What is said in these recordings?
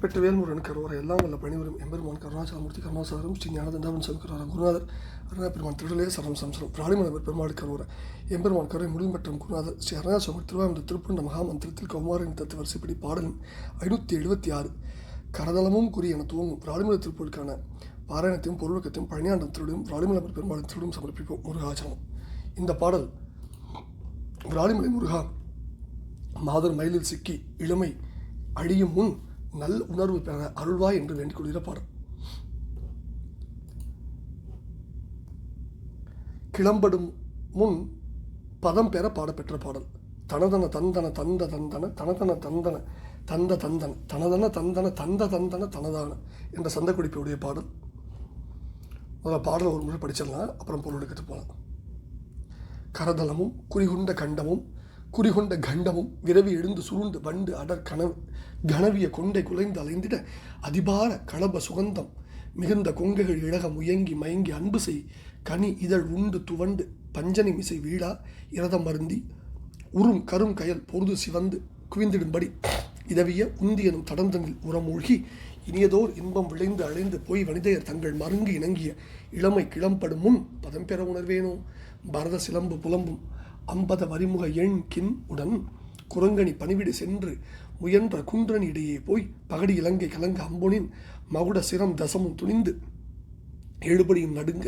வெற்றிவேல் முருகன் கருவறை எல்லாம் வல்ல பணிவரும் எம்பெருமான் கருணாச்சலமூர்த்தி கருணாசாரம் ஸ்ரீ ஞானதண்டாவன் சமுக்கரான குருநாதர் அருணாபெருமான் திருடலே சரம் சம்சரம் பிராணிமலர் பெருமாள் கருவறை. எம்பெருமான் கருவை முடிமற்றம் குருநாதர் ஸ்ரீ அருணாச்சலம் திருவாமந்த திருப்பண்ட மகாமந்திரத்தில் கௌமாரின் தத்துவ வரிசைப்படி பாடலும் ஐநூற்றி எழுபத்தி ஆறு. கரதளமும் குறி என துவங்கும் பிராணிமலை திருப்பூருக்கான பாராயணத்தையும் பொருளுக்கத்தையும் பழனியாண்டம் திருடும் பிராணிமலை பெருமாள் திருடும் சமர்ப்பிப்போம் முருகாச்சலம் இந்த பாடல் பிராணிமலை முருகா மாதர் மயிலில் சிக்கி இளமை அழியும் முன் நல் உணர்வு பெற அருள்வாய் என்று வேண்டிக் கொள்கிற பாடல். கிளம்படும் முன் பதம் பெற பாடப்பெற்ற பாடல். தனதன தந்தன தந்த தந்தன தனதன தந்தன தந்த தந்தன தனதன தந்தன தந்த தந்தன தனதான என்ற சந்த பாடல். முதல்ல பாடல் ஒரு முறை படிச்சிடலாம் அப்புறம் பொருள் எடுத்துட்டு போகலாம். கரதளமும் குறிகுண்ட கண்டமும் குறிகொண்ட கண்டமும் விரவி எழுந்து சுருண்டு வண்டு அடர் கனவு கனவிய கொண்டை குலைந்து அலைந்திட அதிபார களப சுகந்தம். மிகுந்த கொங்கைகள் இழக முயங்கி மயங்கி அன்பு செய் கனி இதழ் உண்டு துவண்டு பஞ்சனை மிசை வீழா இரதம் மருந்தி உறும் கரும் கயல் பொருது சிவந்து குவிந்திடும்படி இதவிய உந்தியனும் தடந்தனில் உரமூழ்கி இனியதோர் இன்பம் விளைந்து அழைந்து போய் வனிதையர் தங்கள் மருங்கு இணங்கிய இளமை கிளம்படும் முன் பதம் பெற உணர்வேனோ? பரத சிலம்பு புலம்பும் அம்பத வரிமுக எண் கின் உடன் குரங்கணி பணிவிடு சென்று முயன்ற குன்றன் இடையே போய் பகடி இலங்கை கலங்க அம்பொனின் மகுட சிரம் தசமும் துணிந்து எழுபடியும் நடுங்க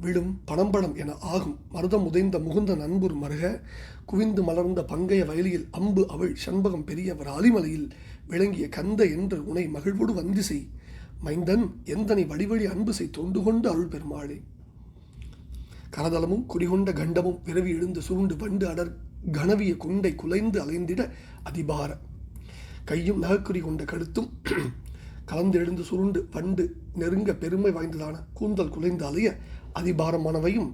விழும் பணம்பழம் என ஆகும். மருதம் உதைந்த முகுந்த நண்புர் மருக குவிந்து மலர்ந்த பங்கைய வயலியில் அம்பு அவள் சண்பகம் பெரியவர் ஆலிமலையில் விளங்கிய கந்த என்று உனை மகிழ்வோடு வந்தி செய் மைந்தன் எந்தனை வடிவழி அன்பு செய் தொண்டு கொண்டு அருள் பெருமாளே கரதளமும் குறிகொண்ட கண்டமும் பிறவி எழுந்து சுருண்டு வண்டு அடர் கனவிய குண்டை குலைந்து அலைந்திட அதிபார. கையும் நகக்குறி கொண்ட கழுத்தும் கலந்து எழுந்து சுருண்டு வண்டு நெருங்க பெருமை வாய்ந்ததான கூந்தல் குலைந்து அலைய அதிபாரமானவையும்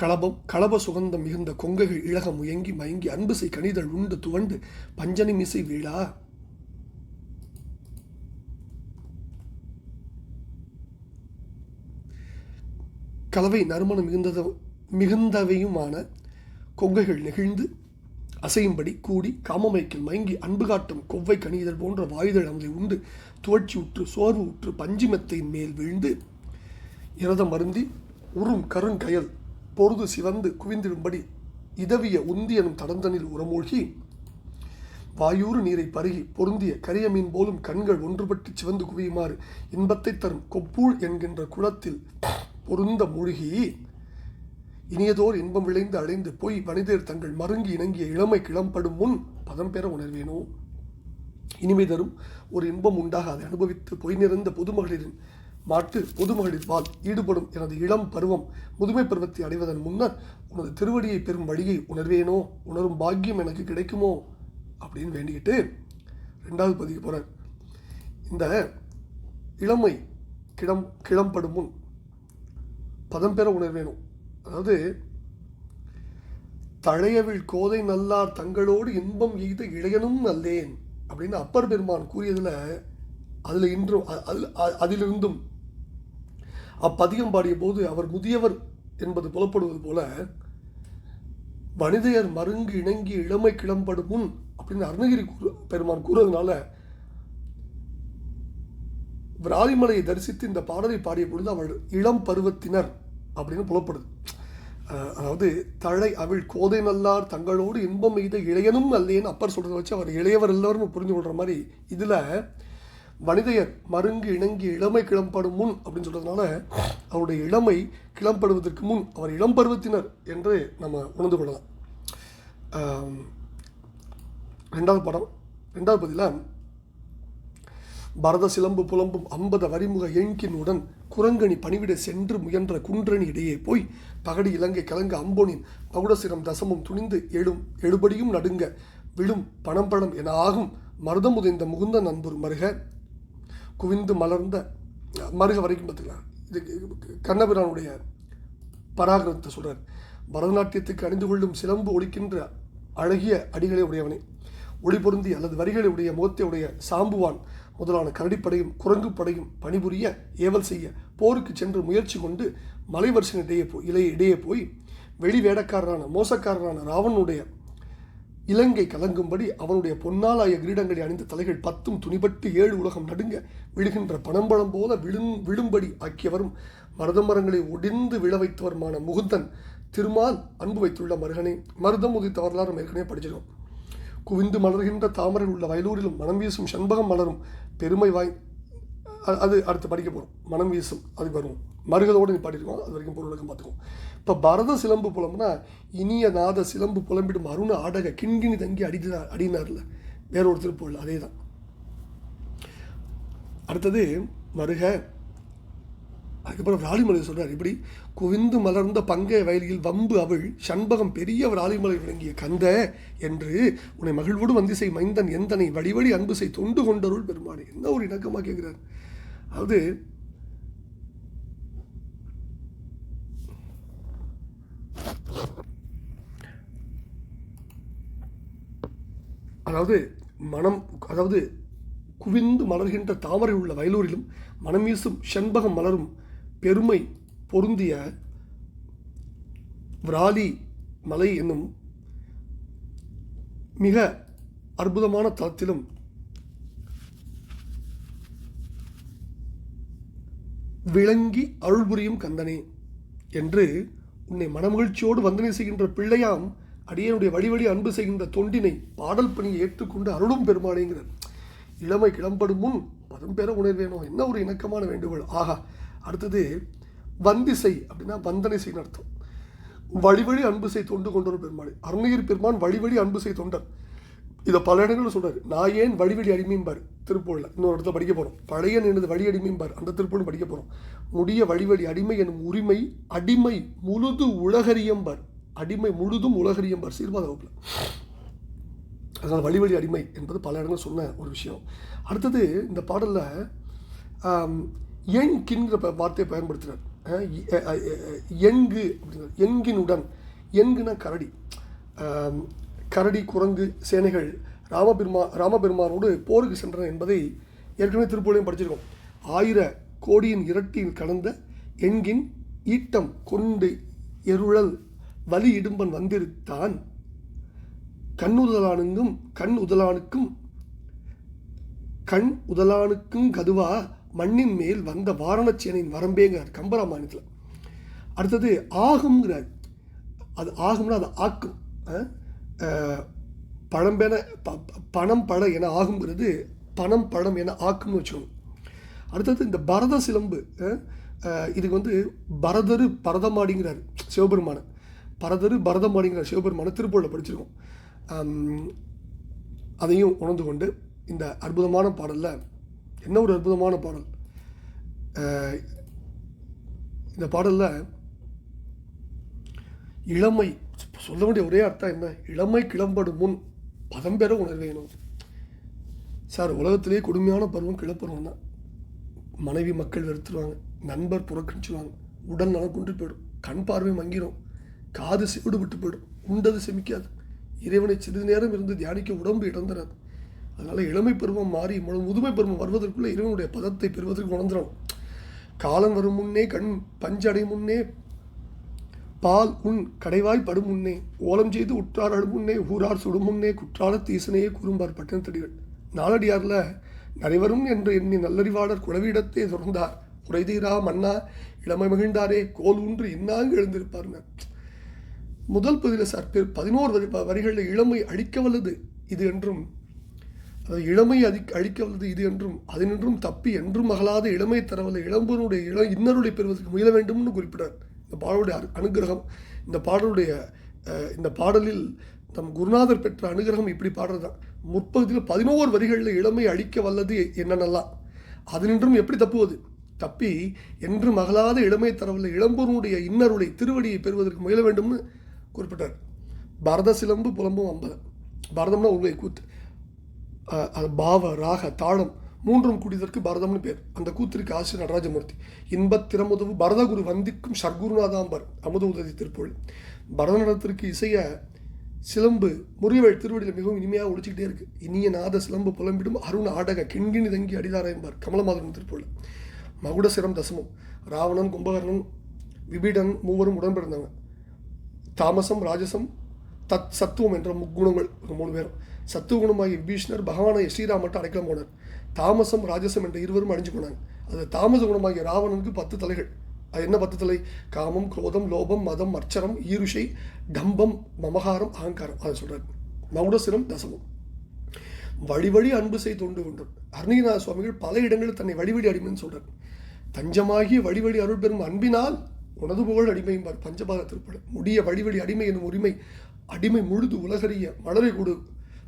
களபம் களப சுகந்தம் மிகுந்த கொங்கைகள் இழக முயங்கி மயங்கி அன்புசை கணிதழ் உண்டு துவண்டு பஞ்சனி மிசை வீழா. கலவை நறுமணம் மிகுந்தத மிகுந்தவையுமான கொங்கைகள் நெகிழ்ந்து அசையும்படி கூடி காமமைக்கில் மயங்கி அன்பு காட்டும் கொவ்வை கணிதல் போன்ற வாயுதழ் அமலை உண்டு. துவட்சி உற்று சோர்வு உற்று பஞ்சிமத்தையின் மேல் வீழ்ந்து இரதம் அருந்தி உறும் கருங்கயல் பொருது சிவந்து குவிந்திடும்படி இதவிய உந்தி எனும் தடந்தனில் உரமூழ்கி வாயூறு நீரை பருகி பொருந்திய கரிய மீன் போலும் கண்கள் ஒன்றுபட்டு சிவந்து குவியுமாறு இன்பத்தை தரும் கொப்பூழ் என்கின்ற குளத்தில் பொருந்த மூழ்கி. இனியதோர் இன்பம் விளைந்து அடைந்து போய் மனிதர் தங்கள் மருங்கி இணங்கிய இளமை கிளம்படும் முன் பதம் பெற உணர்வேனோ? இனிமை தரும் ஒரு இன்பம் உண்டாக அதை அனுபவித்து பொய் நிறைந்த பொதுமகளிரின் மாட்டு பொதுமகளிர் பால் ஈடுபடும் எனது இளம் பருவம் முதுமை பருவத்தை அடைவதன் முன்னர் உனது திருவடியை பெறும் வழியை உணர்வேனோ? உணரும் பாக்கியம் எனக்கு கிடைக்குமோ? அப்படின்னு வேண்டிக்கிட்டு ரெண்டாவது பதிவு போகிறார் இந்த இளமை கிளம் கிளம்படும் முன் பதம் பெற உணர்வேணும் அதாவது தழையவிழ் கோதை நல்லார் தங்களோடு இன்பம் எய்த இளையனும் நல்லேன் அப்படின்னு அப்பர் பெருமான் கூறியதில் அதில் இன்றும் அதில் அதிலிருந்தும் அப்பதிகம் பாடிய போது அவர் முதியவர் என்பது புலப்படுவது போல மனிதையர் மருங்கு இணங்கி இளமை கிளம்படும் முன் அப்படின்னு அருணகிரி கூறு பெருமான் கூறுவதனால விராலிமலையை தரிசித்து இந்த பாடலை பாடிய பொழுது அவள் இளம் பருவத்தினர் அப்படின்னு புலப்படுது. அதாவது தழை அவள் கோதை நல்லார் தங்களோடு இன்பம் எய்த இளையனும் அல்லேன்னு அப்பர் சொல்கிறத வச்சு அவர் இளையவர் எல்லாரும் புரிஞ்சு கொள்கிற மாதிரி இதில் வனிதையர் மருங்கு இணங்கி இளமை கிளம்படும் முன் அப்படின்னு சொல்கிறதுனால அவருடைய இளமை கிளம்படுவதற்கு முன் அவர் இளம் பருவத்தினர் என்று நம்ம உணர்ந்து கொள்ளலாம். ரெண்டாவது படம் ரெண்டாவது பதிலாக பரத சிலம்பு புலம்பும் அம்பத வரிமுக எண்கினுடன் குரங்கணி பணிவிட சென்று முயன்ற குன்றணி இடையே போய் பகடி இலங்கை கலங்க அம்போனின் பகுடசிரம் தசமும் துணிந்து எழும் எழுபடியும் நடுங்க விழும் பணம்பழம் என ஆகும் மருதமுதைந்த முகுந்த நண்பர் மருக. குவிந்து மலர்ந்த மருக வரைக்கும் பார்த்துக்கலாம். இது கண்ணபிரானுடைய பராகிரத்தை சொல்கிறார் பரதநாட்டியத்துக்கு அணிந்து கொள்ளும் சிலம்பு ஒழிக்கின்ற அழகிய அடிகளை உடையவனே. ஒளி பொருந்தி அல்லது வரிகளை உடைய முகத்தை உடைய சாம்புவான் முதலான கரடிப்படையும் குரங்கு படையும் பணிபுரிய ஏவல் செய்ய போருக்கு சென்று முயற்சி கொண்டு மலைவரிசையின் இடையே போய் இலைய இடையே போய் வெளி வேடக்காரரான மோசக்காரரான ராவனுடைய இலங்கை கலங்கும்படி அவனுடைய பொன்னாலாய கிரீடங்களை அணிந்த தலைகள் பத்தும் துணிபட்டு ஏழு உலகம் நடுங்க விழுகின்ற பணம்பழம் போல விழும் விழும்படி ஆக்கியவரும் மருதமரங்களை ஒடிந்து விழ வைத்தவருமான முகுந்தன் திருமால் அன்பு வைத்துள்ள மருகனை மருதம் உதித்த வரலாறு ஏற்கனவே படிச்சிருக்கோம். குவிந்து மலர்கின்ற தாமரை உள்ள வயலூரிலும் மனம் வீசும் செண்பகம் மலரும் பெருமை வாய் அது அடுத்து படிக்க போகிறோம் மனம் வீசும் அதுக்கு வருவோம் மருகதோடு நீ பாடிருக்கோம் அது வரைக்கும் பொருள் விளக்கம் பார்த்துக்குவோம். இப்போ பரத சிலம்பு புலம்புனா இனிய நாத சிலம்பு புலம்பிடும் அருண ஆடக கிண்கிணி தங்கி அடினார் அடினார்ல. வேற ஒரு திருப்பொருள் அதே தான் அடுத்தது மருக அதுக்கப்புறம் ராளிமலை சொல்கிறார் இப்படி குவிந்து மலர்ந்த பங்கை வயலில் வம்பு அவள் சண்பகம் பெரிய விராலிமலை விளங்கிய கந்த என்று உன்னை மகிழ்வோடு வந்திசை மைந்தன் எந்தனை வழிவழி அன்பு செய் தொண்டு கொண்டருள் பெருமானே என்ன ஒரு இணக்கமாக கேட்கிறார் அதாவது அதாவது மனம் அதாவது குவிந்து மலர்கின்ற தாமரை உள்ள வயலூரிலும் மனமீசும் செண்பகம் மலரும் பெருமை பொருந்திய விராலி மலை என்னும் மிக அற்புதமான தளத்திலும் விளங்கி அருள்புரியும் கந்தனே என்று உன்னை மனமகிழ்ச்சியோடு வந்தனை செய்கின்ற பிள்ளையாம் அடியனுடைய வழிவழி அன்பு செய்கின்ற தொண்டினை பாடல் பணியை ஏற்றுக்கொண்டு அருளும் பெருமானேங்கிறார் இளமை கிளம்படும் முன் பதம் பெற உணர்வேனோ? என்ன ஒரு இணக்கமான வேண்டுகோள். ஆகா அடுத்தது வந்திசை அப்படின்னா வந்தனை செய்யும் அர்த்தம். வழிவழி அன்பு செய் தொண்டு கொண்டவர் பெருமாள். அருணகிரி பெருமான் வழிவழி அன்பு செய் தொண்டர் இதை பல இடங்களில் சொல்கிறார் நான் ஏன் வழிவழி அடிமையும்பார் திருப்பூரில். இன்னொரு இடத்துல படிக்க போகிறோம் பழைய எனது வழி அடிமையும்பார் அந்த திருப்பூர் படிக்க போகிறோம் முடிய வழிவழி அடிமை எனும் உரிமை அடிமை முழுது உலகரியம்பார் அடிமை முழுதும் உலகரியம்பார் சீர்வாத வகுப்பில். அதனால் வழிவழி அடிமை என்பது பல இடங்கள் சொன்ன ஒரு விஷயம். அடுத்தது இந்த பாடலில் எண்கின்ற ப- வார்த்தையை பயன்படுத்துகிறார் அஹ் எண்கு அப்படிங்கிறார் எண்கினுடன் எண்குனா கரடி. கரடி குரங்கு சேனைகள் ராமபெருமா ராமபெருமானோடு போருக்கு சென்றன என்பதை ஏற்கனவே திருப்பூர்லையும் படிச்சிருக்கோம். ஆயிர கோடியின் இரட்டியில் கடந்த எண்கின் ஈட்டம் கொண்டு எருழல் வலி இடும்பன் வந்திருத்தான். கண்ணுதலானுங்கும் கண் உதலானுக்கும் கண் உதலானுக்கும் கதுவா மண்ணின் மேல் வந்த வாரணச்சேனையின் வரம்பேங்கிறார் கம்பராமாயணத்தில் அடுத்தது ஆகுங்கிறார் அது ஆகும்னா அது ஆக்கும் அஹ், பழம்பென ப- ப- பணம் பழ என ஆகுங்கிறது பணம் பழம் என ஆக்கும்னு வச்சுக்கணும் அடுத்தது இந்த பரத சிலம்பு இதுக்கு வந்து பரதரு பரதமாடிங்கிறார் சிவபெருமான. பரதரு பரதமாடிங்கிறார் சிவபெருமான திருப்பூரில் படிச்சிருக்கோம். அதையும் உணர்ந்து கொண்டு இந்த அற்புதமான பாடலில் என்ன ஒரு அற்புதமான பாடல்? இந்த பாடலில் இளமை சொல்ல வேண்டிய ஒரே அர்த்தம் என்ன? இளமை கிளம்படும் முன் பதம் பெற உணர்வேணும் சார் உலகத்திலேயே கொடுமையான பருவம் கிளப்பருவம் தான் மனைவி மக்கள் வெறுத்துருவாங்க நண்பர் புறக்கணிச்சுருவாங்க உடல் நலம் குன்று போயிடும் கண் பார்வை மங்கிரும் காது செவிடு விட்டு போயிடும் உண்டது செமிக்காது. இறைவனை சிறிது நேரம் இருந்து தியானிக்க உடம்பு இடம் தராது. அதனால இளமை பருவம் மாறி முதுமை பருவம் வருவதற்குள்ளே இறைவனுடைய பதத்தை பெறுவதற்கு உணர்ந்துடும் காலம் வரும் முன்னே கண் பஞ்சடை முன்னே பால் உன் கடைவாய் படும் முன்னே ஓலம் செய்து உற்றார் அடும் முன்னே ஊரார் சுடும் முன்னே குற்றால தீசனையே கூறும்பார் பட்டினத்தடிகள் நாலடியார்ல நரைவரும் என்று எண்ணி நல்லறிவாளர் குலவீடத்தை தொடர்ந்தார். உரைதீரா மன்னா இளமை மகிழ்ந்தாரே கோல் ஊன்று இன்னாங்கு எழுந்திருப்பாருங்க முதல் பகுதியில் சார் பதினோரு வரி வரிகளில் இளமை அழிக்க வல்லது இது என்றும் அதாவது இளமை அதி அழிக்க வல்லது இது என்றும் அதனின்றும் தப்பி என்றும் மகளாத இளமை தரவல்ல இளம்பனுடைய இள இன்னருளை பெறுவதற்கு முயல வேண்டும்னு குறிப்பிட்டார். இந்த பாடலுடைய அனுகிரகம் அனுக்கிரகம் இந்த பாடலுடைய இந்த பாடலில் தம் குருநாதர் பெற்ற அனுகிரகம் இப்படி பாடுறதுதான் முற்பகுதியில் பதினோரு வரிகளில் இளமை அழிக்க வல்லது என்னென்னலாம் அதனின்றும் எப்படி தப்புவது? தப்பி என்று மகளாத இளமை தரவல்ல இளம்பொருடைய இன்னருளை திருவடியை பெறுவதற்கு முயல வேண்டும்னு குறிப்பிட்டார். பரத சிலம்பு புலம்பும் அம்பது பரதம்னா உண்மை கூத்து. பாவ ராக தாளம் மூன்றும் கூடியதற்கு பரதம்னு பேர். அந்த கூத்திற்கு ஆசிரியர் நடராஜமூர்த்தி. இன்பத் திறமுதவு பரதகுரு வந்திக்கும் சர்க்குருநாதாம்பர் அமுத உதவி திருப்பொழி பரதநாடத்திற்கு இசைய சிலம்பு முருகவேள் திருவடியில் மிகவும் இனிமையாக ஒழிச்சிக்கிட்டே இருக்கு. இனிய நாத சிலம்பு புலம்பிடும் அருண் ஆடக கிண்கிணி தங்கி அடிதார என்பார். கமலமாதவன் திருப்பொழி மகுட சிரம் தசமம். ராவணன் கும்பகர்ணன் விபீடன் மூவரும் உடன்பிறந்தவங்க தாமசம் ராஜசம் தத் சத்துவம் என்ற முக்குணங்கள் மூணு பேரும். சத்துவகுணமாகிய விபீஷ்ணர் பகவானை ஸ்ரீராமட்டு அடைக்கலம் போனார். தாமசம் ராஜசம் என்ற இருவரும் அணிஞ்சு போனாங்க. அது தாமச குணமாகிய ராவணனுக்கு பத்து தலைகள். அது என்ன பத்து தலை? காமம் குரோதம் லோபம் மதம் அர்ச்சரம் ஈருஷை டம்பம் மமகாரம் அகங்காரம். அதை சொல்றாரு. மௌடசிரம் தசமம். வழி வழி அன்பு செய்து தொண்டு கொண்டார் அருணகிரிநாத சுவாமிகள் பல இடங்களில் தன்னை வழிவழி அடிமைன்னு சொல்றார். தஞ்சமாகிய வழிவழி அருள் பெறும் அன்பினால் உனது புகழ் அடிமையும் பஞ்சபாத திருப்பட முடிய வழிவழி அடிமை என்னும் உரிமை அடிமை முழுது உலகறிய மலரை கொடு.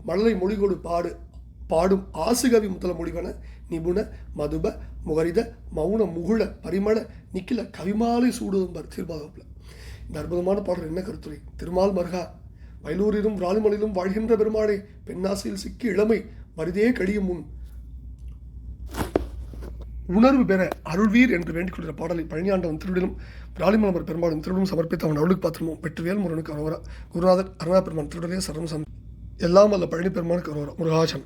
மலரை மொழிகோடு பாடு பாடும் ஆசுகவி முதல மொழிவன நிபுண மதுப முகரித மௌன முகுள பரிமள நிக்கில கவிமாலை சூடுதும்பார் திருபாதப்பில் இந்த அற்புதமான பாடல் என்ன கருத்துரை? திருமால் மருகா வயலூரிலும் ராலிமலையிலும் வாழ்கின்ற பெருமாளே பெண்ணாசையில் சிக்கி இளமை வருதே கடியும் முன். உணர்வு பெற அருள்வீர் என்று வேண்டிக் கொள்கிற பாடலை பழனியாண்டவன் திருவிடலும் ராலிமலமர் பெருமாளும் திருவிடும் சமர்ப்பித்து அவன் அருளுக்கு பாத்திரமும் வெற்றிவேல் முருகனுக்கு அரோரா குருநாதர் அருணா பெருமான் திருவிடலே சரணம் சம் எல்லாம் அல்ல பழனி பெருமானுக்கு அரோரா முருகாசன்